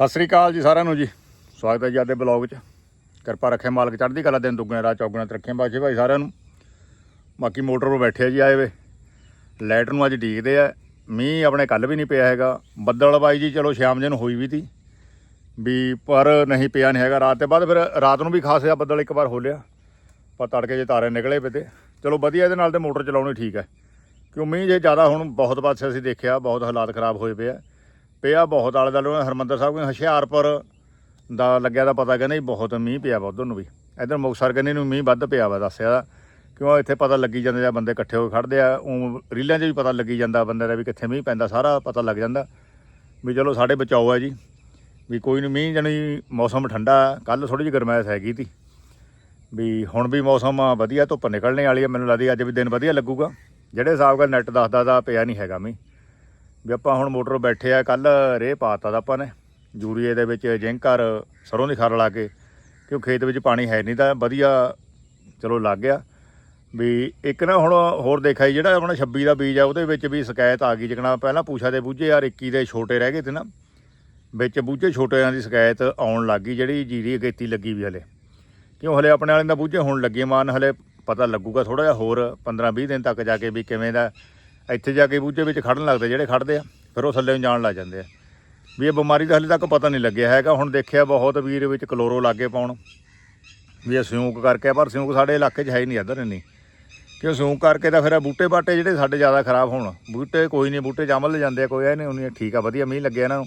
ਸਤਿ ਸ੍ਰੀ ਅਕਾਲ ਜੀ ਸਾਰਿਆਂ ਨੂੰ ਜੀ। ਸਵਾਗਤ ਹੈ ਜੀ ਅੱਜ ਦੇ ਬਲੌਗ 'ਚ। ਕਿਰਪਾ ਰੱਖੇ ਮਾਲਕ ਚੜ੍ਹਦੀ ਕਲਾ ਦਿਨ, ਦੁੱਗਣੇ ਰਾਤ ਤੇ ਰੱਖੇ ਬਾਜੇ ਭਾਈ ਸਾਰਿਆਂ ਨੂੰ। ਬਾਕੀ ਮੋਟਰ 'ਤੇ ਬੈਠੇ ਆ ਜੀ ਆਏ ਵੇ। ਲਾਈਟ ਨੂੰ ਅੱਜ ਡੀਕਦੇ ਆ। ਮੀਂਹ ਆਪਣੇ ਕੱਲ ਵੀ ਨਹੀਂ ਪਿਆ ਹੈਗਾ। ਬੱਦਲ ਬਾਈ ਜੀ, ਚਲੋ ਸ਼ਾਮ ਜੇ ਨੂੰ ਹੋਈ ਵੀ ਤੀ। ਵੀ ਪਰ ਨਹੀਂ ਪਿਆ ਨਹੀਂ ਹੈਗਾ। ਰਾਤ ਤੇ ਬਾਅਦ ਫਿਰ ਰਾਤ ਨੂੰ ਵੀ ਖਾਸ ਆ, ਬੱਦਲ ਇੱਕ ਵਾਰ ਹੋਲਿਆ ਪਰ ਤੜਕੇ ਜੇ ਤਾਰੇ ਨਿਕਲੇ ਪਏ ਤੇ। ਚਲੋ ਵਧੀਆ ਇਹਦੇ ਨਾਲ ਤੇ ਮੋਟਰ ਚਲਾਉਣੀ ਠੀਕ ਹੈ। ਕਿਉਂ ਮੀਂਹ ਜੇ ਜ਼ਿਆਦਾ ਹੁਣ ਬਹੁਤ ਪਾਸੇ ਅਸੀਂ ਦੇਖਿਆ, ਬਹੁਤ ਹਾਲਾਤ ਖਰਾਬ ਹੋਏ ਪਏ ਆ। ਪਿਆ ਬਹੁਤ, ਆਲੇ ਦੁਆਲੇ ਹਰਮੰਦਰ ਸਾਹਿਬ ਕਹਿੰਦੇ ਹੁਸ਼ਿਆਰਪੁਰ ਦਾ ਲੱਗਿਆ ਦਾ ਪਤਾ ਕਹਿੰਦੇ ਜੀ ਬਹੁਤ ਮੀਂਹ ਪਿਆ ਵਾ ਉਧਰ ਨੂੰ ਵੀ। ਇਧਰ ਮੁਕਤਸਰ ਕਹਿੰਦੇ ਨੂੰ ਮੀਂਹ ਵੱਧ ਪਿਆ ਵਾ ਦੱਸਿਆ ਕਿਉਂ ਇੱਥੇ ਪਤਾ ਲੱਗੀ ਜਾਂਦਾ ਆ ਬੰਦੇ ਇਕੱਠੇ ਹੋ ਕੇ ਖੜਦੇ ਆ ਉਹ ਰੀਲਾਂ 'ਚ ਵੀ ਪਤਾ ਲੱਗੀ ਜਾਂਦਾ ਬੰਦੇ ਦਾ ਵੀ ਕਿੱਥੇ ਮੀਂਹ ਪੈਂਦਾ, ਸਾਰਾ ਪਤਾ ਲੱਗ ਜਾਂਦਾ। ਵੀ ਚਲੋ ਸਾਡੇ ਬਚਾਓ ਹੈ ਜੀ। ਵੀ ਕੋਈ ਨਹੀਂ ਮੀਂਹ ਜਣੀ ਮੌਸਮ ਠੰਡਾ ਕੱਲ ਥੋੜੀ ਜਿਹੀ ਗਰਮੈਸ਼ ਹੈਗੀ ਤੀ। ਵੀ ਹੁਣ ਵੀ ਮੌਸਮ ਵਧੀਆ, ਧੁੱਪ ਨਿਕਲਣੇ ਵਾਲੀ ਹੈ ਮੈਨੂੰ ਲੱਗਦੀ ਅੱਜ ਵੀ ਦਿਨ ਵਧੀਆ ਲੱਗੂਗਾ। ਜਿਹੜੇ ਹਿਸਾਬ ਨਾਲ ਨੈਟ ਦੱਸਦਾ ਦਾ ਪਿਆ ਨਹੀਂ ਹੈਗਾ ਮੀਂਹ। ਵੀ ਆਪਾਂ ਹੁਣ ਮੋਟਰ ਬੈਠੇ ਆ ਕੱਲ ਰੇਹ ਪਾਤਾ ਦਾ ਆਪਾਂ ਨੇ। ਯੂਰੀਏ ਦੇ ਵਿੱਚ ਜਿੰਕਰ ਸਰੋਂ ਦੀ ਖਾਰ ਲਾ ਕੇ ਕਿਉਂ ਖੇਤ ਵਿੱਚ ਪਾਣੀ ਹੈ ਨਹੀਂ ਤਾਂ ਵਧੀਆ ਚਲੋ ਲੱਗ ਗਿਆ। ਵੀ ਇੱਕ ਨਾ ਹੁਣ ਹੋਰ ਦੇਖਿਆ ਜੀ, ਜਿਹੜਾ ਆਪਣਾ 26 ਦਾ ਬੀਜ ਆ ਉਹਦੇ ਵਿੱਚ ਵੀ ਸ਼ਿਕਾਇਤ ਆ ਗਈ ਜਿਕਣਾ ਪਹਿਲਾਂ ਪੂਛਾ ਦੇ ਬੂਝੇ ਯਾਰ 21 ਦੇ ਛੋਟੇ ਰਹਿ ਗਏ ਤੇ ਨਾ ਵਿੱਚ ਬੂਝੇ ਛੋਟਿਆਂ ਦੀ ਸ਼ਿਕਾਇਤ ਆਉਣ ਲੱਗ ਗਈ ਜਿਹੜੀ ਜੀਰੀ ਅਗੇਤੀ ਲੱਗੀ ਵੀ ਹਲੇ। ਕਿਉਂ ਹਲੇ ਆਪਣੇ ਵਾਲਿਆਂ ਦਾ ਬੂਝੇ ਹੁਣ ਲੱਗੇ ਮਾਨ ਹਲੇ ਪਤਾ ਲੱਗੂਗਾ ਥੋੜਾ ਜਿਹਾ ਹੋਰ 15 20 ਦਿਨ ਤੱਕ ਜਾ ਕੇ ਵੀ ਕਿਵੇਂ ਦਾ ਇੱਥੇ ਜਾ ਕੇ ਬੂਝੇ ਵਿੱਚ ਖੜਨ ਲੱਗਦੇ, ਜਿਹੜੇ ਖੜਦੇ ਆ, ਫਿਰ ਉਹ ਥੱਲੇ ਨੂੰ ਜਾਣ ਲੱਗ ਜਾਂਦੇ ਆ। ਵੀ ਇਹ ਬਿਮਾਰੀ ਦਾ ਹਲੇ ਤੱਕ ਪਤਾ ਨਹੀਂ ਲੱਗਿਆ ਹੈਗਾ, ਹੁਣ ਦੇਖਿਆ ਬਹੁਤ ਵੀਰ ਵਿੱਚ ਕਲੋਰੋ ਲਾਗੇ ਪਾਉਣ। ਵੀ ਇਹ ਸਿਉਂਕ ਕਰਕੇ ਪਰ ਸਿਉਂਕ ਸਾਡੇ ਇਲਾਕੇ 'ਚ ਹੈ ਹੀ ਨਹੀਂ ਇੱਧਰ ਇੰਨੀ। ਕਿਉਂ ਸਿਉਂਕ ਕਰਕੇ ਤਾਂ ਫਿਰ ਇਹ ਬੂਟੇ ਬਾਟੇ ਜਿਹੜੇ ਸਾਡੇ ਜ਼ਿਆਦਾ ਖਰਾਬ ਹੋਣ। ਬੂਟੇ ਕੋਈ ਨਹੀਂ, ਬੂਟੇ ਜੰਮ ਲੈ ਜਾਂਦੇ ਆ, ਕੋਈ ਇਹ ਨਹੀਂ, ਉਹਨੇ ਠੀਕ ਆ, ਵਧੀਆ ਮੀਂਹ ਲੱਗਿਆ ਇਹਨਾਂ ਨੂੰ।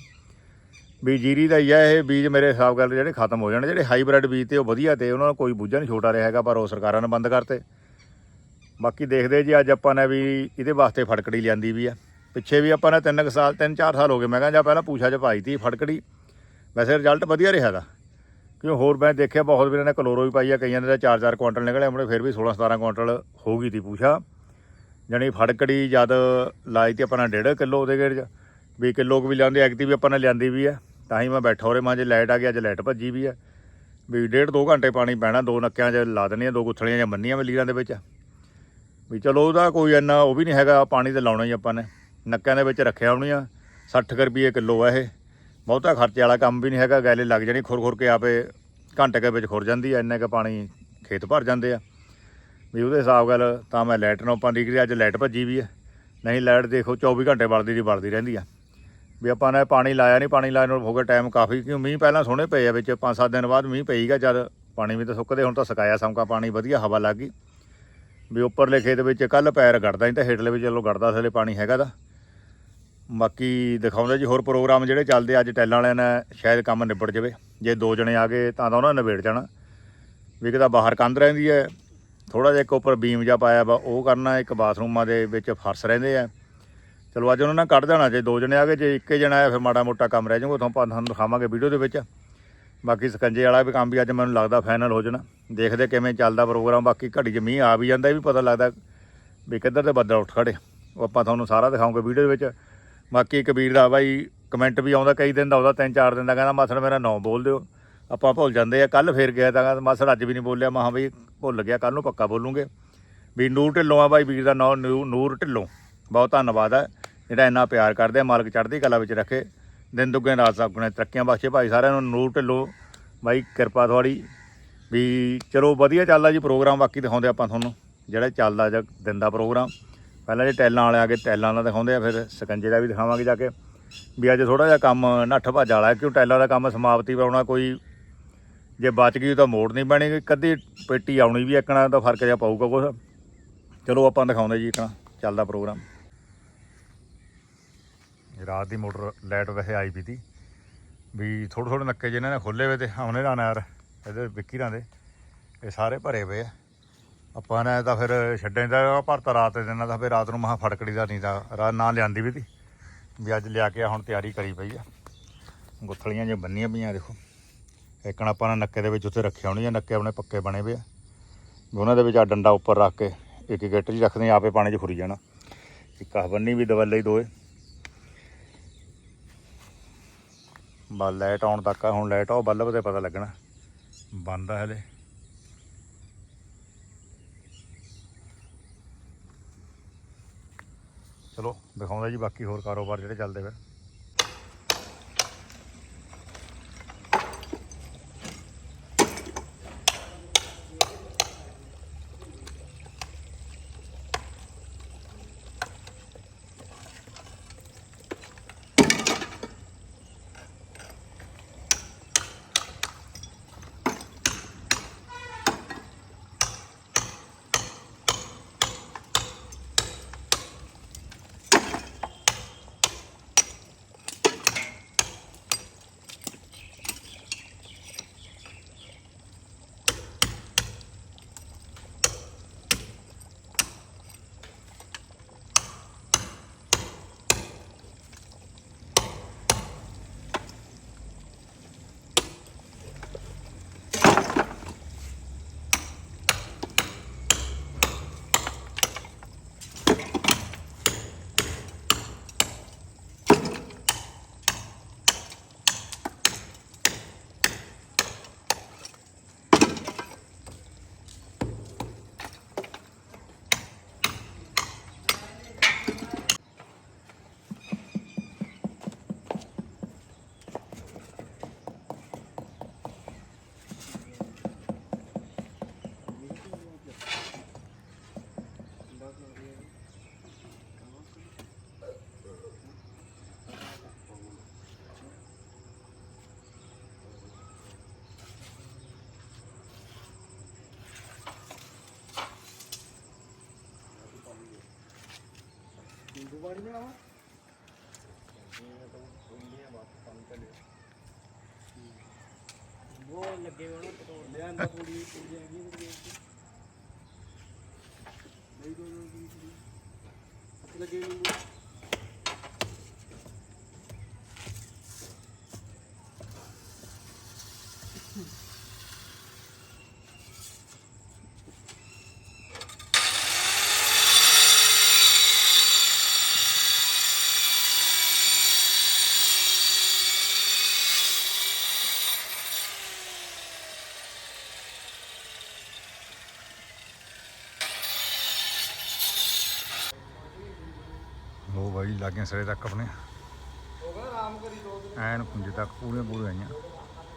ਵੀ ਜੀਰੀ ਦਾ ਹੀ ਆ, ਇਹ ਬੀਜ ਮੇਰੇ ਹਿਸਾਬ ਗੱਲ ਜਿਹੜੇ ਖਤਮ ਹੋ ਜਾਣ, ਜਿਹੜੇ ਹਾਈਬ੍ਰਿਡ ਬੀਜ ਤੇ ਉਹ ਵਧੀਆ ਤੇ ਉਹਨਾਂ ਨੂੰ ਕੋਈ ਬੂਝਾ ਨਹੀਂ ਛੋਟਾ ਰਿਹਾ ਹੈਗਾ, ਪਰ ਉਹ ਸਰਕਾਰਾਂ ਨੇ ਬੰਦ ਕਰਤੇ। ਬਾਕੀ ਦੇਖਦੇ ਜੀ, ਅੱਜ ਆਪਾਂ ਨੇ ਵੀ ਇਹਦੇ ਵਾਸਤੇ ਫੜਕੜੀ ਲਿਆਂਦੀ ਵੀ ਆ। ਪਿੱਛੇ ਵੀ ਆਪਾਂ ਨੇ ਤਿੰਨ ਕੁ ਸਾਲ, ਤਿੰਨ ਚਾਰ ਸਾਲ ਹੋ ਗਏ। ਮੈਂ ਕਹਿੰਦਾ ਜਾਂ ਪਹਿਲਾਂ ਪੂਛਾ ਚ ਪਾਈ ਤੀ ਫੜਕੜੀ। ਵੈਸੇ ਰਿਜ਼ਲਟ ਵਧੀਆ ਰਿਹਾ ਦਾ ਕਿਉਂ ਹੋਰ ਮੈਂ ਦੇਖਿਆ ਬਹੁਤ ਵੀਰਾਂ ਨੇ ਕਲੋਰੋ ਵੀ ਪਾਈ ਆ, ਕਈਆਂ ਦੇ ਤਾਂ 4-4 ਕੁਆਂਟਲ ਨਿਕਲੇ ਆਪਣੇ ਫਿਰ ਵੀ 16-17 ਕੁਇੰਟਲ ਹੋ ਗਈ ਤੀ ਪੂਛਾ। ਜਾਣੀ ਫੜਕੜੀ ਜਦ ਲਾਈ ਤੇ ਆਪਣਾ 1.5 ਕਿਲੋ ਉਹਦੇ ਗੇੜ ਚ, ਵੀ ਕਿਲੋ ਕੁ ਵੀ ਲਿਆਂਦੇ ਐਗਤੀ ਵੀ ਆਪਾਂ ਨੇ ਲਿਆਂਦੀ ਵੀ ਆ। ਤਾਂ ਹੀ ਮੈਂ ਬੈਠਾ ਹੋਰੇ ਮਾਂ ਜੇ ਲਾਈਟ ਆ ਗਈ, ਅੱਜ ਲਾਈਟ ਭੱਜੀ ਵੀ ਆ। ਵੀ ਡੇਢ ਦੋ ਘੰਟੇ ਪਾਣੀ ਪੈਣਾ ਦੋ ਨੱਕਿਆਂ 'ਚ ਲਾ ਦੇਣੀਆਂ ਦੋ ਗੁੱਥਲੀਆਂ ਜਾਂ ਮੰਨੀਆਂ ਵੀ ਲੀਰਾਂ ਦੇ ਵਿੱਚ। ਵੀ ਚਲੋ ਉਹਦਾ ਕੋਈ ਇੰਨਾ ਉਹ ਵੀ ਨਹੀਂ ਹੈਗਾ, ਪਾਣੀ ਤੇ ਲਾਉਣਾ ਹੀ ਆਪਾਂ ਨੇ। ਨੱਕਿਆਂ ਦੇ ਵਿੱਚ ਰੱਖਿਆ ਹੋਣੀ ਆ 60 ਕੁ ਰੁਪਏ ਕਿਲੋ ਆ ਇਹ। ਬਹੁਤਾ ਖਰਚੇ ਵਾਲਾ ਕੰਮ ਵੀ ਨਹੀਂ ਹੈਗਾ, ਗੈਲੇ ਲੱਗ ਜਾਣੀ ਖੁਰ ਖੁਰ ਕੇ ਆਪੇ ਘੰਟੇ ਕੇ ਵਿੱਚ ਖੁਰ ਜਾਂਦੀ ਆ, ਇੰਨਾ ਕ ਪਾਣੀ ਖੇਤ ਭਰ ਜਾਂਦੇ ਆ। ਵੀ ਉਹਦੇ ਹਿਸਾਬ ਗੱਲ ਤਾਂ ਮੈਂ ਲਾਈਟ ਨੂੰ ਆਪਾਂ ਦੀ ਅੱਜ ਲਾਈਟ ਭੱਜੀ ਵੀ ਐ ਨਹੀਂ, ਲਾਈਟ ਦੇਖੋ 24 ਘੰਟੇ ਬਲਦੀ ਦੀ ਬਲਦੀ ਰਹਿੰਦੀ ਆ। ਵੀ ਆਪਾਂ ਨੇ ਪਾਣੀ ਲਾਇਆ ਨਹੀਂ, ਪਾਣੀ ਲਾਇਆ ਨੂੰ ਹੋ ਗਿਆ ਟਾਈਮ ਕਾਫੀ, ਕਿਉਂ ਮੀਂਹ ਪਹਿਲਾਂ ਸੋਹਣੇ ਪਏ ਆ ਵਿੱਚ 5-7 ਦਿਨ ਬਾਅਦ ਮੀਂਹ ਪਈਗਾ ਜਦ ਪਾਣੀ ਵੀ ਤਾਂ ਸੁੱਕਦੇ, ਹੁਣ ਤਾਂ ਸਕਾਇਆ ਸਮਕਾ ਪਾਣੀ, ਵਧੀਆ ਹਵਾ ਲੱਗ ਗਈ। ਵੀ ਉੱਪਰਲੇ ਖੇਤ ਵਿੱਚ ਕੱਲ ਪੈਰ ਗੜਦਾ ਨਹੀਂ ਤਾਂ ਹੇਠਲੇ ਵਿੱਚ ਚਲੋ ਗੜਦਾ ਥੱਲੇ ਪਾਣੀ ਹੈਗਾ ਦਾ ਬਾਕੀ ਦਿਖਾਉਂਦੇ ਜੀ ਹੋਰ ਪ੍ਰੋਗਰਾਮ ਜਿਹੜੇ ਚੱਲਦੇ ਅੱਜ ਟੈਲਾਂ ਵਾਲਿਆਂ ਨੇ ਸ਼ਾਇਦ ਕੰਮ ਨਿਬੜ ਜਾਵੇ। ਜੇ ਦੋ ਜਣੇ ਆ ਗਏ ਤਾਂ ਤਾਂ ਉਹਨਾਂ ਨੇ ਨਿਬੇੜ ਜਾਣਾ। ਵੀ ਇੱਕ ਤਾਂ ਬਾਹਰ ਕੰਧ ਰਹਿੰਦੀ ਹੈ ਥੋੜਾ ਜਿਹਾ ਇੱਕ ਉੱਪਰ ਬੀਮ ਜਿਹਾ ਪਾਇਆ ਵਾ, ਉਹ ਕਰਨਾ, ਇੱਕ ਬਾਥਰੂਮਾਂ ਦੇ ਵਿੱਚ ਫਰਸ਼ ਰਹਿੰਦੇ ਆ। ਚਲੋ ਅੱਜ ਉਹਨਾਂ ਨੇ ਕੱਢ ਦੇਣਾ, ਜੇ ਦੋ ਜਣੇ ਆ ਗਏ, ਜੇ ਇੱਕੇ ਜਣਾ ਆਇਆ, ਫਿਰ ਮਾੜਾ ਮੋਟਾ ਕੰਮ ਰਹਿ ਜਾਊਗਾ ਤੁਹਾਨੂੰ ਤੁਹਾਨੂੰ ਦਿਖਾਵਾਂਗੇ ਵੀਡੀਓ ਦੇ ਵਿੱਚ। ਬਾਕੀ ਸਕੰਜੇ ਵਾਲਾ ਵੀ ਕੰਮ ਵੀ ਅੱਜ ਮੈਨੂੰ ਲੱਗਦਾ ਫਾਈਨਲ ਹੋ ਜਾਣਾ। ਦੇਖਦੇ ਕਿਵੇਂ ਚੱਲਦਾ ਪ੍ਰੋਗਰਾਮ, ਬਾਕੀ ਘੜੀ 'ਚ ਮੀਂਹ ਆ ਵੀ ਜਾਂਦਾ, ਇਹ ਵੀ ਪਤਾ ਲੱਗਦਾ ਵੀ ਕਿੱਧਰ ਤੇ ਬੱਦਲ ਉੱਠ ਖੜੇ। ਉਹ ਆਪਾਂ ਤੁਹਾਨੂੰ ਸਾਰਾ ਦਿਖਾਉਂਗੇ ਵੀਡੀਓ ਦੇ ਵਿੱਚ। ਬਾਕੀ ਕਬੀਰ ਦਾ ਬਾਈ ਕਮੈਂਟ ਵੀ ਆਉਂਦਾ ਕਈ ਦਿਨ ਦਾ ਆਉਂਦਾ ਤਿੰਨ ਚਾਰ ਦਿਨ ਦਾ, ਕਹਿੰਦਾ, ਮਾਸੜ, ਮੇਰਾ ਨਾਂ ਬੋਲ ਦਿਓ। ਆਪਾਂ ਭੁੱਲ ਜਾਂਦੇ ਆ। ਕੱਲ ਫੇਰ ਗਿਆ ਤਾਂ ਮਾਸੜ, ਅੱਜ ਵੀ ਨਹੀਂ ਬੋਲਿਆ। ਮਹਾ ਬਈ, ਭੁੱਲ ਗਿਆ ਕੱਲ ਨੂੰ ਪੱਕਾ ਬੋਲੂਗੇ। ਵੀ ਨੂਰ ਢਿੱਲੋਂ ਆ ਬਾਈ, ਵੀਰ ਦਾ ਨਾਂ ਨਿਊ- ਨੂਰ ਢਿੱਲੋਂ। ਬਹੁਤ ਧੰਨਵਾਦ ਆ। ਜਿਹੜਾ ਇੰਨਾ ਪਿਆਰ ਕਰਦੇ ਆ, ਮਾਲਕ ਚੜ੍ਹਦੀ ਕਲਾ ਵਿੱਚ ਰੱਖੇ। ਦਿਨ ਦੁੱਗੇ ਰਾਤ ਆਪਣੇ ਤਰੱਕੀਆਂ ਬਖਸ਼ੇ ਭਾਈ, ਸਾਰਿਆਂ ਨੂੰ ਨੂਰ ਢਿੱਲੋ। ਬਾਈ, ਕਿਰਪਾ ਤੁਹਾਡੀ। ਵੀ ਚਲੋ ਵਧੀਆ ਚੱਲਦਾ ਜੀ ਪ੍ਰੋਗਰਾਮ, ਬਾਕੀ ਦਿਖਾਉਂਦੇ ਆਪਾਂ ਤੁਹਾਨੂੰ। ਜਿਹੜਾ ਚੱਲਦਾ ਜਾਂ ਦਿਨ ਦਾ ਪ੍ਰੋਗਰਾਮ। ਪਹਿਲਾਂ ਜੇ ਟੈਲਾਂ ਵਾਲੇ ਆ ਕੇ ਟੈਲਾਂ ਦਾ ਦਿਖਾਉਂਦੇ ਆ, ਫਿਰ ਸਕੰਜੇ ਦਾ ਵੀ ਦਿਖਾਵਾਂਗੇ ਜਾ ਕੇ। ਵੀ ਅੱਜ ਥੋੜਾ ਜਿਹਾ ਕੰਮ ਨੱਠ ਭੱਜ ਵਾਲਾ ਕਿਉਂ ਟੈਲਾਂ ਦਾ ਕੰਮ ਸਮਾਪਤੀ ਪਾਉਣਾ ਕੋਈ। ਜੇ ਬਚ ਗਈ ਤਾਂ ਮੋੜ ਨਹੀਂ ਬਣੇਗੀ ਕਦੀ ਪੇਟੀ ਆਉਣੀ ਵੀ ਇੱਕਣਾ ਤਾਂ ਫ਼ਰਕ ਜਿਹਾ ਪਊਗਾ ਕੁਛ। ਚਲੋ ਆਪਾਂ ਦਿਖਾਉਂਦੇ ਜੀ ਇੱਕਣਾ ਚੱਲਦਾ ਪ੍ਰੋਗਰਾਮ। ਰਾਤ ਦੀ ਮੋਟਰ ਲਾਈਟ ਵੈਸੇ ਆਈ ਵੀ ਤੀ। ਵੀ ਥੋੜੇ ਥੋੜੇ ਨੱਕੇ ਜਿਹਨਾਂ ਨੇ ਖੋਲੇ ਹੋਏ ਤੇ ਆਉਣੇ ਦਾ ਯਾਰ ਇਹਦੇ ਵਿੱਕੀਰਾਂ ਦੇ। ਇਹ ਸਾਰੇ ਭਰੇ ਪਏ ਆ। ਆਪਾਂ ਨੇ ਤਾਂ ਫਿਰ ਛੱਡਣ ਦਾ ਭਰਤਾ ਰਾਤ ਦੇ ਦਿਨਾਂ ਦਾ ਫਿਰ ਰਾਤ ਨੂੰ ਮਹਾ ਫੜਕੜੀ ਦਾ ਨਹੀਂ ਤਾਂ ਰਾਤ ਨਾ ਲਿਆਂਦੀ ਵੀ ਤੀ। ਵੀ ਅੱਜ ਲਿਆ ਕੇ ਹੁਣ ਤਿਆਰੀ ਕਰੀ ਪਈ ਆ। ਗੁੱਥਲੀਆਂ ਜਿਹੀਆਂ ਬੰਨੀਆਂ ਪਈਆਂ ਦੇਖੋ। ਇੱਕਣ ਆਪਾਂ ਨੇ ਨੱਕੇ ਦੇ ਵਿੱਚ ਉੱਥੇ ਰੱਖਿਆ ਹੋਣੀ ਆ ਨੱਕੇ ਆਪਣੇ ਪੱਕੇ ਬਣੇ ਪਏ ਆ। ਵੀ ਉਹਨਾਂ ਦੇ ਵਿੱਚ ਆ ਡੰਡਾ ਉੱਪਰ ਰੱਖ ਕੇ ਇੱਕ ਗਿੱਟ 'ਚ ਰੱਖਦੇ ਆ, ਆਪੇ ਪਾਣੀ 'ਚ ਫੁਰੀ ਜਾਣਾ। ਇੱਕ ਆਹ ਬੰਨੀ ਵੀ ਦਵੱਲੇ ਹੀ ਦੋਏ ਬਲ ਲਾਈਟ ਆਉਣ ਤੱਕ ਆ, ਹੁਣ ਲਾਈਟ ਆਉ ਬੱਲਬ ਤੇ ਪਤਾ ਲੱਗਣਾ। ਬੰਦ ਆ ਹਲੇ। ਚਲੋ, ਦਿਖਾਉਂਦਾ ਜੀ ਬਾਕੀ ਹੋਰ ਕਾਰੋਬਾਰ ਜਿਹੜੇ ਚੱਲਦੇ ਫਿਰ ਉਹ ਲੱਗੇ ਹੋਣ ਪਟੋਲ ਲਿਆਂਦਾ ਕੁੜੀ ਕੁੜੀ ਹੈਗੀ ਵਿੱਚ ਨਹੀਂ ਕੋਈ ਲੱਗੇ ਨਹੀਂ ਲੋ ਬਾਈ, ਲੱਗੀਆਂ ਸਰੇ ਤੱਕ ਆਪਣੇ। ਐਨ ਕੁੰਜੇ ਤੱਕ ਪੂਰੀਆਂ ਪੂਰੀਆਂ ਆਈਆਂ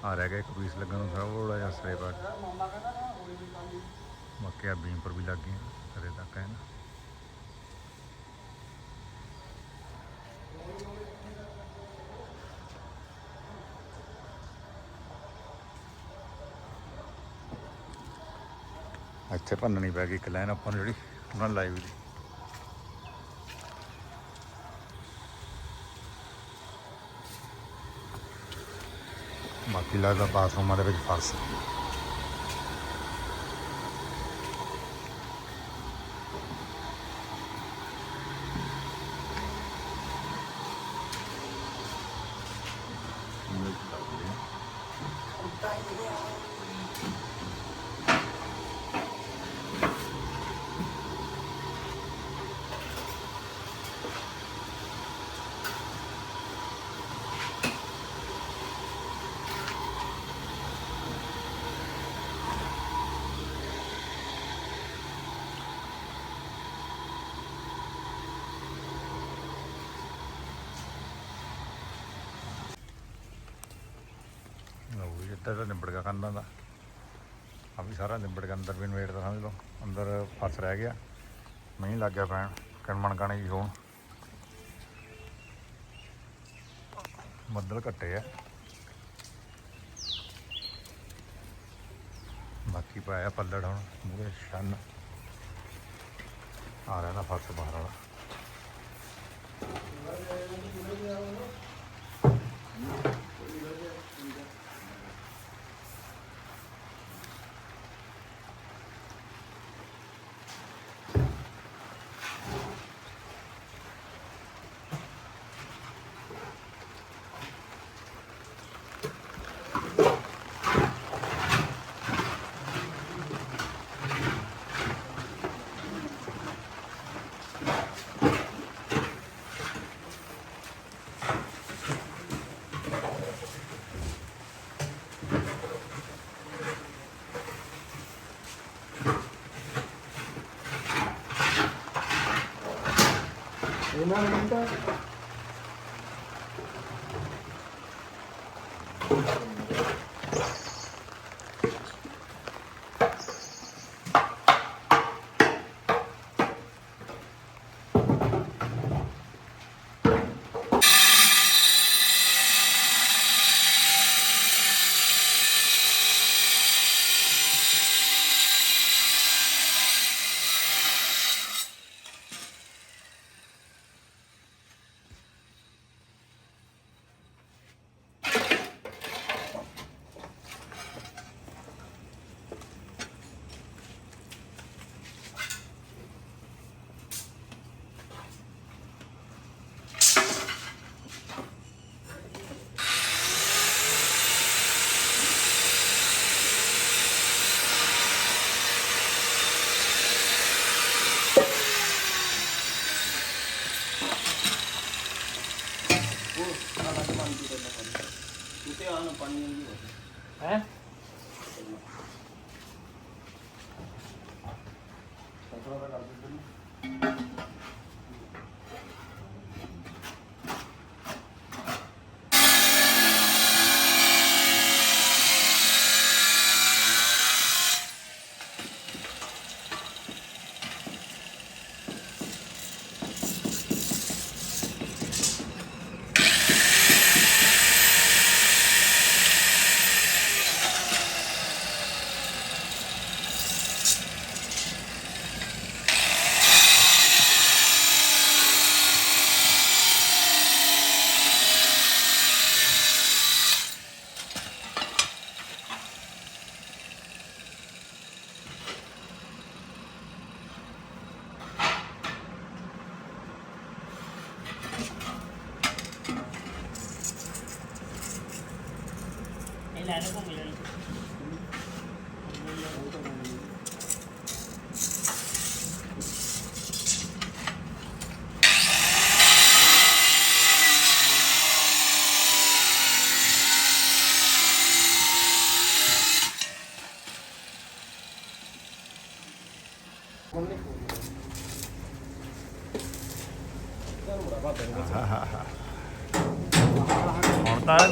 ਆ ਰਹਿ ਗਿਆ ਇੱਕ ਪੀਸ ਲੱਗਣ ਨੂੰ ਥੋੜਾ ਜਿਹਾ ਸਰੇ ਪਾ ਕੇ। ਬਾਕੀ ਆ ਬੀਮ ਪਰ ਵੀ ਲੱਗ ਗਈਆਂ, ਸਰੇ ਤੱਕ ਐਨ। ਇੱਥੇ ਭੰਨਣੀ ਪੈ ਗਈ ਇੱਕ ਲਾਈਨ ਆਪਾਂ ਨੂੰ ਜਿਹੜੀ, ਉਹਨਾਂ ਲਾਈਵ ਦੀ ਬਾਕੀ ਲੱਗਦਾ ਬਾਥਰੂਮਾਂ ਦੇ ਵਿੱਚ ਫਰਸ਼ ਲਓ ਜੀ ਇੱਧਰ ਤਾਂ ਨਿਬੜ ਗਿਆ ਕੰਧਾਂ ਦਾ। ਆ ਵੀ ਸਾਰਾ ਨਿਬੜ ਗਿਆ, ਅੰਦਰ ਵੀ ਇਨਵੇਟ ਦਾ ਸਮਝ ਲਓ। ਅੰਦਰ ਫਸ ਰਹਿ ਗਿਆ। ਮੀਂਹ ਲੱਗ ਗਿਆ ਪੈਣ ਕਣਮਣ ਕਾਣੇ ਜੀ ਹੋਣ। ਬੱਦਲ ਘੱਟੇ ਆ। ਬਾਕੀ ਪਾਇਆ ਪੱਲੜ ਹੁਣ ਮੂਰੇ ਛੰਨ। ਆ ਰਿਹਾ ਨਾ ਫਸ ਬਾਹਰ ਵਾਲਾ। ਇਹਨਾਂ ਨੇ ਤਾਂ ਉਹ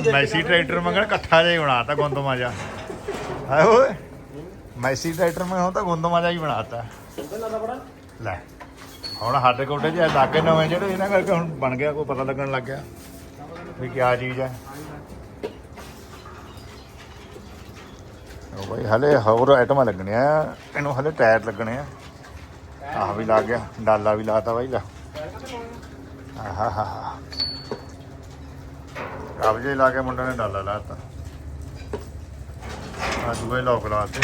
ਮੈਸੀ ਟਰੈਕਟਰ ਮੰਗਣ ਇਕੱਠਾ ਜਿਹਾ ਹੀ ਬਣਾਤਾ ਗੁੰਦਮਾ ਜਾ ਆਏ ਓਏ। ਮੈਸੀ ਟਰੈਕਟਰ ਮੈਂ ਤਾਂ ਗੁੰਦਮਾ ਜਿਹਾ ਹੀ ਬਣਾਤਾ ਲੈ ਹੁਣ ਸਾਡੇ ਕੋਟੇ ਚ ਲਾਗੇ ਨਵੇਂ ਜਿਹੜੇ ਇਹਨਾਂ ਕਰਕੇ ਹੁਣ ਬਣ ਗਿਆ ਕੋਈ ਪਤਾ ਲੱਗਣ ਲੱਗ ਗਿਆ ਵੀ ਕਿਆ ਚੀਜ਼ ਹੈ ਉਹ ਭਾਈ ਹਲੇ ਹੋਰ ਆਈਟਮਾਂ ਲੱਗਣੀਆਂ ਇਹਨੂੰ ਹਲੇ ਟਾਇਰ ਲੱਗਣੇ ਆ। ਆਹ ਵੀ ਲੱਗ ਗਿਆ ਡਾਲਾ ਵੀ ਲਾਤਾ ਬਾਈ ਲਾ। ਆਹਾ ਹਾ ਹਾ। ਕਬਜੇ ਲਾ ਕੇ ਮੁੰਡੇ ਨੇ ਡਾਲਾ ਲਾਤਾ ਆ ਦੂਏ ਲੋਕ ਲਾਤੇ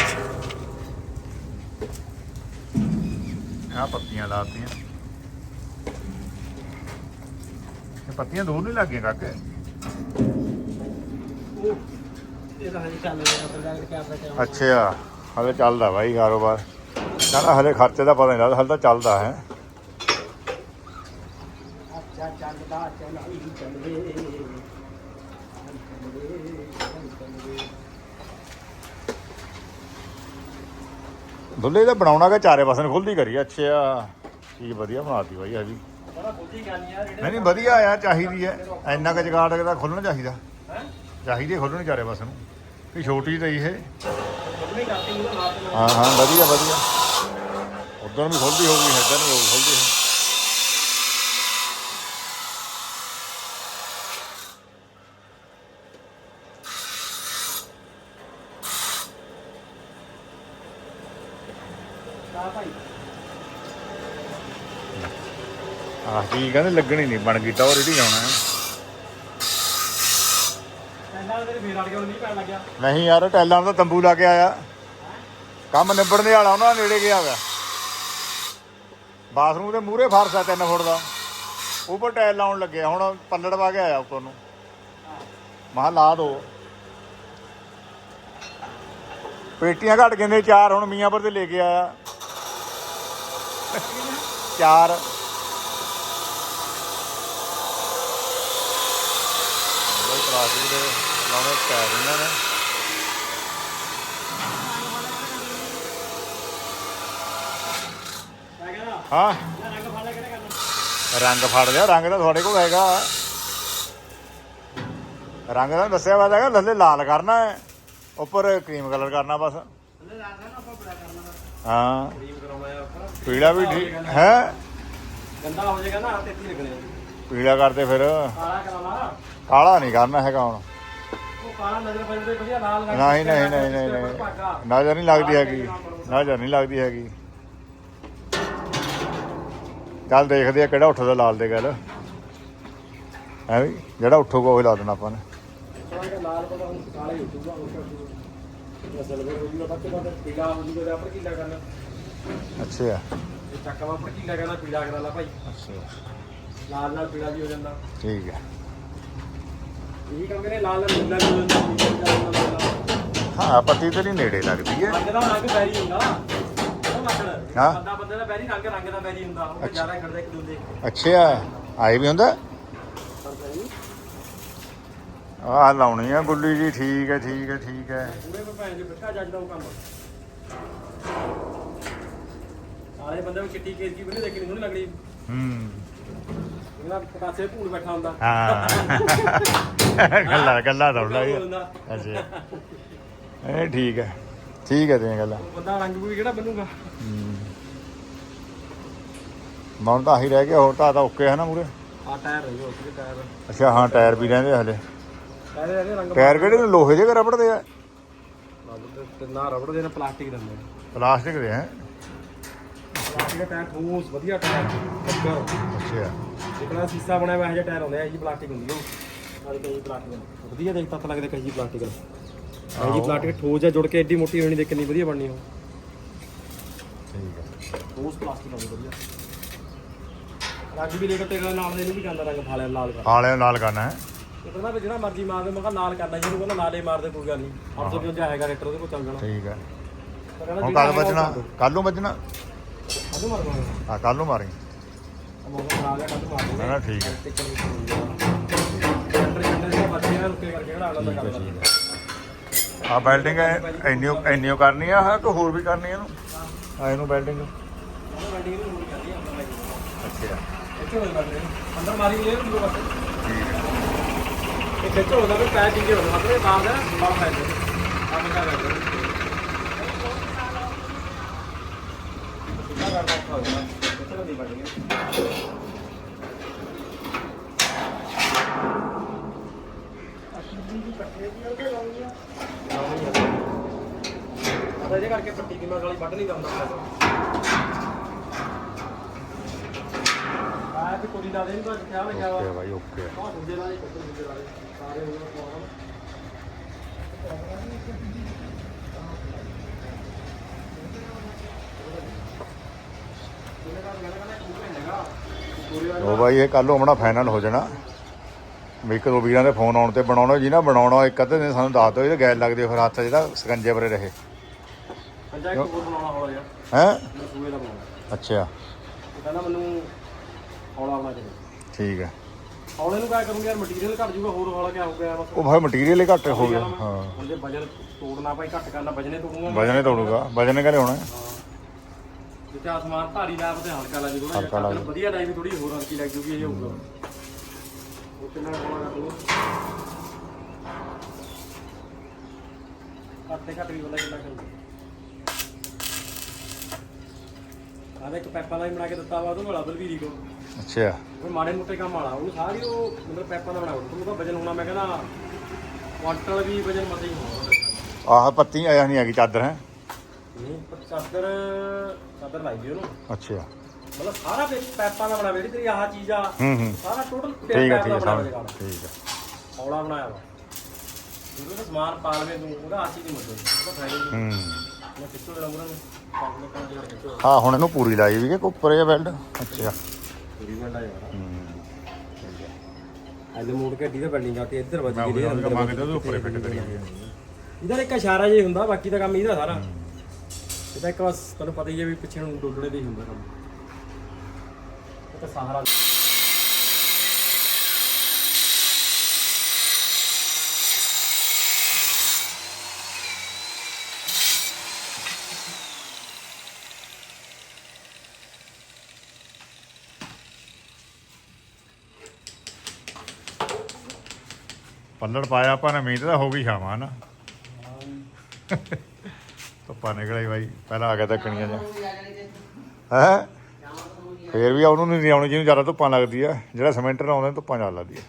ਆ ਪੱਤੀਆਂ ਲਾਤੀਆਂ ਇਹ ਪੱਤੀਆਂ ਦੂਰ ਨਹੀਂ ਲੱਗੀਆਂ ਕਾਕੇ? ਇਹ ਤਾਂ ਹਜੇ ਚੱਲ ਰਿਹਾ ਪ੍ਰੋਜੈਕਟ ਅੱਛਾ ਹਲੇ ਚੱਲਦਾ ਬਾਈ ਕਾਰੋਬਾਰ। ਕਹਿੰਦਾ ਹਲੇ ਖਰਚੇ ਦਾ ਪਤਾ ਨਹੀਂ ਲੱਗਦਾ ਹਲੇ ਤਾਂ ਚੱਲਦਾ ਹੈ। ਅੱਛਾ ਚੱਲਦਾ ਚੱਲ ਹੀ ਚੱਲਦੇ। ਦੁੱਲੇ ਦਾ ਬਣਾਉਣਾ ਚਾਰੇ ਪਾਸੇ ਨੂੰ ਖੁੱਲਦੀ ਕਰੀ ਅੱਛਾ, ਚੀਜ਼ ਵਧੀਆ ਬਣਾਤੀ ਬਾਈ, ਇਹ ਵੀ। ਨਹੀਂ ਨਹੀਂ, ਵਧੀਆ ਆ, ਚਾਹੀਦੀ ਹੈ ਇੰਨਾ ਕੁ ਜਗਾੜ ਦਾ ਖੁੱਲਣਾ ਚਾਹੀਦਾ। ਹੈ ਚਾਹੀਦੀ ਖੋਲਣੀ ਚਾਰੇ ਪਾਸੇ ਨੂੰ। ਵੀ ਛੋਟੀ ਤਾਂ ਇਹ। ਤੇ ਹਾਂ ਹਾਂ, ਵਧੀਆ ਵਧੀਆ। ਉਦੋਂ ਵੀ ਖੁੱਲਦੀ ਹੋਊਗੀ ਹੈਡਰ ਵੀ ਖੁੱਲਦੀ ਹੋਊ ਆਹ ਕੀ ਕਹਿੰਦੇ ਲੱਗਣੀ ਨਹੀਂ ਬਣ ਗਈ ਟੌਰ ਇਹਦੀ ਆਉਣਾ ਹੈ। ਪਹਿਲਾਂ ਤੇਰੇ ਫੇਰ ਅੜ ਗਿਆ ਨਹੀਂ ਪੈਣ ਲੱਗਿਆ। ਨਹੀਂ ਯਾਰ ਟੈਲਾਂ ਦਾ ਤੰਬੂ ਲਾ ਕੇ ਆਇਆ। ਕੰਮ ਨਿਬੜਨੇ ਵਾਲਾ ਉਹਨਾਂ ਨੇੜੇ ਗਿਆ ਵਾ ਬਾਥਰੂਮ ਦੇ ਮੂਹਰੇ ਫਰਸ਼ ਆ 3 ਫੁੱਟ ਦਾ। ਉੱਪਰ ਟੈਲ ਲਾਉਣ ਲੱਗਿਆ ਹੁਣ ਪੱਲੜ ਵਾ ਕੇ ਆਇਆ ਉੱਪਰ ਨੂੰ। ਮਹਾ ਲਾ ਦੋ। ਪੇਟੀਆਂ ਘਟ ਕਹਿੰਦੇ ਚਾਰ ਹੁਣ ਮੀਆਂਪੁਰ ਤੇ ਲੈ ਕੇ ਆਇਆ। ਚਾਰ। ਬਈ ਪਲਾਸਟਿਕ ਦੇ ਲਾਉਣੇ ਪੈ ਇਹਨਾਂ ਨੇ। ਮੈਂ ਕਹਿੰਦਾ ਹਾਂ। ਇਹ ਰੰਗ ਫਾੜਾ ਕਿਹੜਾ ਕਰਨਾ ਰੰਗ ਫੜ ਲਿਆ ਰੰਗ ਤਾਂ ਤੁਹਾਡੇ ਕੋਲ ਹੈਗਾ। ਰੰਗ ਤਾਂ ਦੱਸਿਆ ਵਾ ਹੈਗਾ ਥੱਲੇ ਲਾਲ ਕਰਨਾ ਹੈ ਉੱਪਰ ਕਰੀਮ ਕਲਰ ਕਰਨਾ ਕਾਲਾ ਨਹੀਂ ਕਰਨਾ ਹੈਗਾ ਹੁਣ। ਉਹ ਕਾਲਾ ਨਜ਼ਰ ਪੈ ਜਾਂਦੇ ਵਧੀਆ ਲਾਲ ਰੰਗ ਨਹੀਂ ਨਹੀਂ ਨਹੀਂ ਨਹੀਂ ਨਹੀਂ। ਨਜ਼ਰ ਨਹੀਂ ਲੱਗਦੀ ਹੈਗੀ। ਨਜ਼ਰ ਨਹੀਂ ਲੱਗਦੀ ਹੈਗੀ। ਚੱਲ ਦੇਖਦੇ ਆ ਕਿਹੜਾ ਉੱਠਦਾ ਲਾਲ ਦੇ ਗੱਲ। ਹੈ ਵੀ ਜਿਹੜਾ ਉੱਠੂਗਾ ਉਹ ਲਾ ਦੇਣਾ ਆਪਾਂ ਨੇ। ਲਾਲ ਪਤਾ ਹੁਣ ਕਾਲੇ ਹੋ ਜੂਗਾ ਅਸਲ ਵਿੱਚ ਹੋ ਜੂਗਾ ਬਾਕੀ ਬਾਅਦ ਪੀਲਾ ਹੋ ਜੂਗਾ ਤੇ ਆਪਾਂ ਕੀਲਾ ਕਰਨਾ। ਅੱਛਾ। ਇਹ ਚੱਕਾ ਵਾ ਆਪਾਂ ਕੀਲਾ ਕਰਨਾ ਪੀਲਾ ਕਰਾ ਲਾ ਭਾਈ। ਅੱਛਾ। ਲਾਲ ਨਾਲ ਪੀਲਾ ਵੀ ਹੋ ਜਾਂਦਾ। ਠੀਕ ਹੈ। ਇਹ ਕੰਮ ਲਾਲ ਹੋ ਪੱਤੀ ਤੇ ਨਹੀਂ ਨੇੜੇ ਲੱਗਦੀ ਹੈ। ਰੰਗ ਦਾ ਰੰਗ ਬੈਰੀ ਹੁੰਦਾ। ਉਹ ਮੱਖਣ ਹਾਂ। ਬੰਦਾ ਬੰਦੇ ਦਾ ਬੈਰੀ ਰੰਗ ਰੰਗ ਦਾ ਬੈਰੀ ਹੁੰਦਾ। ਉਹ ਜ਼ਿਆਦਾ ਖੜਦਾ ਇੱਕ ਦੂਜੇ ਅੱਛਾ ਆਏ ਵੀ ਹੁੰਦਾ? ਆਹ ਲਾਉਣੀ ਆ ਗੁੱਲੀ ਜੀ ਠੀਕ ਹੈ ਠੀਕ ਹੈ ਠੀਕ ਹੈ। ਪੂਰੇ ਭੈਣ ਜੀ ਫਿੱਕਾ ਜੱਜ ਦਾ ਉਹ ਕੰਮ। ਸਾਰੇ ਬੰਦੇ ਨੂੰ ਚਿੱਟੀ ਕੇਸ ਦੀ ਬਣੇ ਦੇਖੀ ਨਹੀਂ ਲੱਗਣੀ। ਹੂੰ। ਇਹਦਾ ਪਤਾਸੇ ਭੂਲ ਬੈਠਾ ਹੁੰਦਾ। ਹਾਂ। ਗੱਲਾਂ ਗੱਲਾਂ ਦੌੜ ਲੱਗ ਹੁੰਦਾ। ਅੱਛਾ। ਇਹ ਠੀਕ ਹੈ। ਠੀਕ ਹੈ ਤੇਰੀਆਂ ਗੱਲਾਂ। ਬੰਦਾ ਰੰਗ ਵੀ ਕਿਹੜਾ ਬਣੂਗਾ ਹੂੰ। ਮਨ ਤਾਂ ਆਹੀ ਰਹਿ ਗਿਆ ਹੋਰ ਤਾਂ ਤਾਂ ਓਕੇ ਹੈ ਨਾ ਮੂਰੇ ਆ ਟਾਇਰ ਰਹੀ ਹੋ ਕਿ ਟਾਇਰ। ਅੱਛਾ ਹਾਂ ਟਾਇਰ ਵੀ ਰਹਿੰਦੇ ਹਲੇ। ਟਾਇਰ ਇਹਦੇ ਰੰਗ ਟਾਇਰ ਕਿਹੜੇ ਨੇ? ਲੋਹੇ ਦੇ ਰਬੜ ਦੇ ਆ? ਨਾ ਰਬੜ ਦੇ ਨਾ ਪਲਾਸਟਿਕ ਦੇ ਨੇ ਪਲਾਸਟਿਕ ਦੇ ਹੈ। ਪਲਾਸਟਿਕ ਦਾ ਟਾਇਰ ਠੋਸ ਵਧੀਆ ਟਾਇਰ। ਅੱਛਾ। ਜਿਹੜਾ ਸੀਸਾ ਬਣਿਆ ਹੋਇਆ ਜਿਹਾ ਟਾਇਰ ਆਉਂਦੇ ਆ ਜੀ ਪਲਾਸਟਿਕ ਹੁੰਦੀ ਉਹ। ਆ ਕਈ ਪਲਾਸਟਿਕ ਵਧੀਆ ਦੇਖ ਤੱਕ ਲੱਗਦੇ ਕਈ ਪਲਾਸਟਿਕ ਇਹ ਜੀ ਪਲਾਸਟਿਕ ਠੋਸ ਜਿਹਾ ਜੁੜ ਕੇ ਐਡੀ ਮੋਟੀ ਹੋਣੀ ਦੇਖ ਕਿੰਨੀ ਵਧੀਆ ਬਣਨੀ ਉਹ। ਠੀਕ ਹੈ ਠੋਸ ਪਲਾਸਟਿਕ ਆਉਂਦੀ ਵਧੀਆ। ਰੰਗ ਵੀ ਦੇਖ ਤੇਰਾ ਨਾਲ ਦੇ ਨੂੰ ਵੀ ਜਾਂਦਾ ਰੰਗ ਫਾਲਿਆ ਲਾਲ ਕਰ। ਹਾਲੇ ਲਾਲ ਕਰਨਾ ਹੈ। ਉਹ ਕਹਿੰਦਾ ਵੀ ਜਿਹੜਾ ਮਰਜ਼ੀ ਮਾਰ ਦੇ ਮੈਂ ਕਿਹਾ ਨਾਲ ਕਰਨਾ ਜਿਹਨੂੰ ਕਹਿੰਦਾ ਨਾਲੇ ਮਾਰ ਦੇ ਕੋਈ ਗੱਲ ਨਹੀਂ। 855 ਹੈਗਾ ਰੇਟਰ ਉਹਦੇ ਕੋਲ ਚੱਲ ਜਾਣਾ। ਠੀਕ ਕਹਿੰਦਾ ਹੁਣ ਜਿਹੜਾ ਕਦ ਵੱਜਣਾ ਕੱਲ ਨੂੰ ਵੱਜਣਾ? ਅਜੂ ਮਾਰ ਦੋਗੇ ਹਾਂ ਕੱਲ ਨੂੰ ਮਾਰੀ ਮਾਰ ਨਾ ਦੋਗੇ ਨਾ ਠੀਕ ਹੈ। ਤੇ ਦੇ ਬੱਚੇ ਆ ਰੁਕੇ ਕਰਕੇ ਕਿਹੜਾ ਅਗਲਾ ਤਾਂ ਕਰ ਲੈਂਦਾ ਆ ਬਿਲਡਿੰਗ ਇੰਨੀ ਇੰਨੀ ਕਰਨੀ ਆ ਕਿ ਹੋਰ ਵੀ ਕਰਨੀ ਆ ਇਹਨੂੰ? ਆ ਇਹਨੂੰ ਬਿਲਡਿੰਗ ਨੂੰ। ਆ ਅੱਛਾ। ਇੱਥੇ ਅੰਦਰ ਮਾਰੀ ਪਾਸੇ ਠੀਕ ਹੈ। ਇਹ ਖਿੱਚ ਵੀ ਪੈਰ ਮਤਲਬ ਦਾ ਆ ਮੈਂ ਕਰ ਰਿਹਾ ਹੋ ਨਹੀਂ ਬਣੇਗਾ ਅਦਾ ਇਹਦੇ ਕਰਕੇ ਪੱਟੀ ਦੀ ਮੈਂ ਵੱਢ ਨਹੀਂ ਦਉਂਦਾ ਆ ਤੇ ਕੁੜੀ ਦਾ ਦੇਣ ਤਾਂ ਕਿਹਾ ਲਿਖਿਆ ਵਾ ਓਕੇ ਭਾਈ ਓਕੇ ਆਹ ਦੂਜੇ ਨਾਲ ਹੀ ਕੱਟੋ ਦੂਜੇ ਨਾਲ ਸਾਰੇ ਉਹਨਾਂ ਨੂੰ ਪਾਉਣਾ ਉਹ ਭਾਈ ਇਹ ਕੱਲ ਨੂੰ ਆਪਣਾ ਫਾਈਨਲ ਹੋ ਜਾਣਾ। ਇੱਕ ਦੋ ਵੀਰਾਂ ਦੇ ਫੋਨ ਆਉਣ ਤੇ ਬਣਾਉਣਾ ਜਿਹਨਾਂ ਬਣਾਉਣਾ ਇੱਕ ਅੱਧੇ ਦਿਨ ਸਾਨੂੰ ਦੱਸ ਦਿਓ ਇਹਦੇ ਗੈਰ ਲੱਗਦੇ ਫਿਰ ਹੱਥ ਜਿਹੜਾ ਸਕੰਜੇ ਪਰੇ ਰਹੇ। ਪੰਜਾ ਇੱਕ ਹੋਰ ਬਣਾਉਣਾ ਹੌਲਾ ਜਿਹਾ। ਹੈ? ਮੈਂ ਸੂਏ ਦਾ ਬਣਾਉਣਾ। ਅੱਛਾ। ਉਹ ਕਹਿੰਦਾ ਮੈਨੂੰ ਹੌਲਾ ਬਣਾ ਦੇ ਠੀਕ ਹੈ। ਹੌਲੇ ਨੂੰ ਕਿਆ ਕਰੂੰਗਾ ਯਾਰ ਮਟੀਰੀਅਲ ਘਟ ਜੂਗਾ ਹੋਰ ਹੌਲਾ ਕਿਆ ਹੋ ਗਿਆ? ਬਸ ਉਹ ਭਾਈ ਮਟੀਰੀਅਲ ਹੀ ਘੱਟ ਹੋ ਗਿਆ ਹਾਂ। ਹੁਣ ਜੇ ਵਜਨ ਤੋੜਨਾ ਭਾਈ ਘੱਟ ਕਰਨਾ ਵਜਨੇ ਤੋੜੂਗਾ। ਵਜਨੇ ਤੋੜੂਗਾ। ਵਜਨੇ ਕਰੇ ਹੋਣਾ? ਜਿੱਥੇ ਆਸਮਾਨ ਭਾਰੀ ਲਾਇਆ ਤੇ ਹਲਕਾ ਲੱਗ ਜੂਗਾ ਹਲਕਾ ਲੱਗ ਵਧੀਆ ਲਾਈ ਵੀ ਥੋੜੀ ਹੋਰ ਹਲਕੀ ਲੱਗ ਜੂਗੀ ਇਹ ਹੋਊਗਾ। ਉਹ ਕਿੰਨਾ ਹੋਣਾ ਕਰ ਘੱਟ ਤੇ ਘੱਟ ਵੀ ਬੰਦਾ ਕਿੰਨਾ ਕਰੂਗਾ ਆਹ ਇੱਕ ਪੈਪਾਂ ਦਾ ਬਣਾ ਕੇ ਦਿੱਤਾ ਵਾ ਉਹਨੂੰ ਵਾਲਾ ਬਲਵੀਰੀ ਕੋ। ਅੱਛਾ। ਉਹ ਮਾੜੇ ਮੋਟੇ ਕੰਮ ਵਾਲਾ ਉਹਨੂੰ ਸਾਰੀ ਉਹ ਮਤਲਬ ਪੈਪਾਂ ਦਾ ਬਣਾ ਕੇ ਉਹਦਾ ਵਜਨ ਹੋਣਾ ਮੈਂ ਕਹਿੰਦਾ ਕੁਆਂਟਲ ਵੀ ਵਜਨ ਮਤੇ ਹੀ ਹੋਣਾ। ਆਹ ਪੱਤੀ ਆਇਆ ਨਹੀਂ ਹੈਗੀ ਚਾਦਰ ਹੈ? ਨਹੀਂ ਚਾਦਰ ਚਾਦਰ ਲਾਈ ਵੀ ਉਹਨੂੰ। ਅੱਛਾ। ਮਤਲਬ ਸਾਰਾ ਵਿੱਚ ਪੈਪਾਂ ਦਾ ਬਣਾ ਜਿਹੜੀ ਤੇਰੀ ਆਹ ਚੀਜ਼ ਆ ਹੂੰ ਹੂੰ। ਸਾਰਾ ਟੋਟਲ ਠੀਕ ਹੈ ਠੀਕ ਦਾ ਹੈ ਸਮਝ ਠੀਕ ਹੈ ਹੌਲਾ ਬਣਾਇਆ ਵਾ। ਜਦੋਂ ਤਾਂ ਸਮਾਨ ਪਾ ਲਵੇਂ ਤੂੰ ਉਹਦਾ ਆ ਚੀਜ਼ ਨਹੀਂ ਮਤਲਬ ਉਹਦਾ ਫਾਇਦਾ ਨਹੀਂ। ਹੂੰ। ਮੈਂ ਖਿੱਚੋ ਦੇ ਲੰਗਰਾਂ ਨੂੰ ਕਰਨ ਜਿਹੜਾ ਖਿੱਚੋ। ਹਾਂ ਹੁਣ ਇਹਨੂੰ ਪੂਰੀ ਲਾਈ ਵੀ ਕਿ ਉੱਪਰ ਇਹ ਬੈਲਟ? ਅੱਛਾ। ਪੂਰੀ ਬੰਦਾ ਯਾਰ। ਹੂੰ। ਐਲੇ ਮੋੜ ਕੇ ਢੀ ਦਾ ਬਿਲਡਿੰਗ ਆ ਕੇ ਇੱਧਰ ਵੱਜ ਗਈ ਉਹਦਾ ਅੰਦਰ ਮੰਗਦੇ ਉਹਦੇ ਉੱਪਰ ਫਿੱਟ ਕਰੀ ਇਹਦਾ ਇੱਕ ਇਸ਼ਾਰਾ ਜਿਹਾ ਹੁੰਦਾ ਬਾਕੀ ਦਾ ਕੰਮ ਇਹਦਾ ਸਾਰਾ। ਇਹ ਤਾਂ ਇੱਕ ਬਸ ਤੁਹਾਨੂੰ ਪਤਾ ਹੀ ਹੈ ਵੀ ਪਿੱਛੇ ਨੂੰ ਡੋਲਣੇ ਦੇ ਹੁੰਦਾ ਕੰਮ ਇਹ ਤਾਂ ਸਹਾਰਾ। ਪੱਲੜ ਪਾਇਆ ਆਪਾਂ ਨੇ ਮੀਂਹ ਤਾਂ ਹੋ ਗਈ ਸ਼ਾਮਾਂ ਨਾ। ਧੁੱਪਾ ਨਿਕਲੇ ਬਾਈ, ਪਹਿਲਾਂ ਆ ਗਿਆ ਤਾਂ ਕਣੀਆਂ ਜਾ ਹੈ? ਫੇਰ ਵੀ ਉਹਨੂੰ ਨਹੀਂ ਆਉਣੀ ਜਿਹਨੂੰ ਜ਼ਿਆਦਾ ਧੁੱਪਾਂ ਲੱਗਦੀ ਆ, ਜਿਹੜਾ ਸਮੈਂਟਰ ਆਉਂਦਾ, ਧੁੱਪਾਂ ਜ਼ਿਆਦਾ ਲੱਗਦੀ ਆ।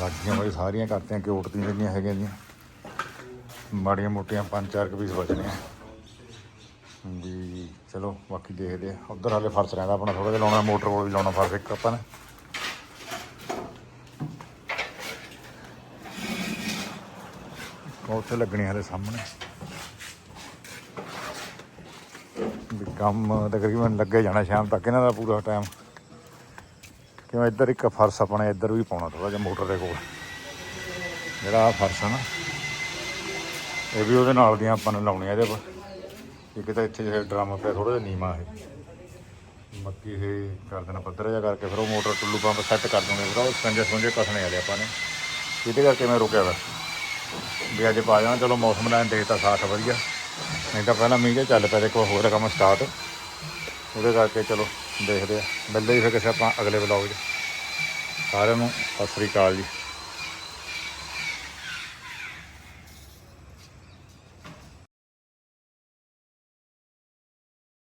ਲੱਗੀਆਂ ਬਾਈ ਸਾਰੀਆਂ ਕਰਤੀਆਂ ਕਿ ਉਟਦੀਆਂ ਜਿਹੜੀਆਂ ਹੈਗੀਆਂ ਦੀਆਂ ਮਾੜੀਆਂ ਮੋਟੀਆਂ ਪੰਜ ਚਾਰ ਕੁ ਪੀਸ ਬਚਨੇ ਆ। ਜੀ ਚਲੋ, ਬਾਕੀ ਦੇਖਦੇ ਆ। ਉਧਰ ਹਾਲੇ ਫਰਸ਼ ਰਹਿੰਦਾ ਆਪਣਾ ਥੋੜਾ ਜਿਹਾ, ਲਾਉਣਾ, ਮੋਟਰ ਕੋਲ ਵੀ ਲਾਉਣਾ ਫਰਸ਼ ਇੱਕ ਆਪਾਂ ਨੇ। ਉੱਥੇ ਲੱਗਣੇ ਹਾਲੇ ਸਾਹਮਣੇ। ਵੀ ਕੰਮ ਤਕਰੀਬਨ ਲੱਗੇ ਜਾਣਾ ਸ਼ਾਮ ਤੱਕ, ਇਹਨਾਂ ਦਾ ਪੂਰਾ ਟਾਈਮ ਕਿਉਂ ਇੱਧਰ ਇੱਕ ਫਰਸ਼ ਆਪਣਾ ਇੱਧਰ ਵੀ ਪਾਉਣਾ ਥੋੜਾ ਜਿਹਾ ਮੋਟਰ ਦੇ ਕੋਲ। ਜਿਹੜਾ ਫਰਸ਼ ਆ ਨਾ, ਇਹ ਵੀ ਉਹਦੇ ਨਾਲ ਦੀਆਂ ਆਪਾਂ ਨੇ ਲਾਉਣੀਆਂ ਇਹਦੇ ਪਰ ਇੱਕ ਤਾਂ ਇੱਥੇ ਜਿਹੜਾ ਡਰਮ ਪਿਆ ਥੋੜਾ ਜਿਹਾ ਨੀਮਾ ਹੈ ਮੱਕੀ ਇਹ ਕਰ ਦੇਣਾ, ਪੱਧਰ ਜਿਹਾ ਕਰਕੇ ਫਿਰ ਉਹ ਮੋਟਰ ਟੁੱਲੂ ਪੰਪ ਸੈੱਟ ਕਰ ਦੂੰਗੇ, ਫਿਰ ਉਹ ਸਕੰਜੇ ਸਕੰਜੇ ਕੱਸਣੇ ਵਾਲੇ ਆਪਾਂ ਨੇ। ਇਹਦੇ ਕਰਕੇ ਮੈਂ ਰੁਕਿਆ ਵਾ ਵੀ ਅੱਜ ਪਾ ਜਾਣਾ ਚਲੋ ਮੌਸਮ ਦਾ ਦੇਖਤਾ ਸਾਥ ਵਧੀਆ। ਨਹੀਂ ਤਾਂ ਪਹਿਲਾਂ ਮੀਂਹ ਚੱਲ ਪਿਆ ਤੇ ਕੋਈ ਹੋਰ ਕੰਮ ਸਟਾਰਟ ਉਹਦੇ ਕਰਕੇ ਚਲੋ ਦੇਖਦੇ ਆ। ਮਿਲਦੇ ਹੀ ਫਿਰ ਕਿਸੇ ਆਪਾਂ ਅਗਲੇ ਵਲੌਗ 'ਚ। ਸਾਰਿਆਂ ਨੂੰ ਸਤਿ ਸ੍ਰੀ ਅਕਾਲ ਜੀ।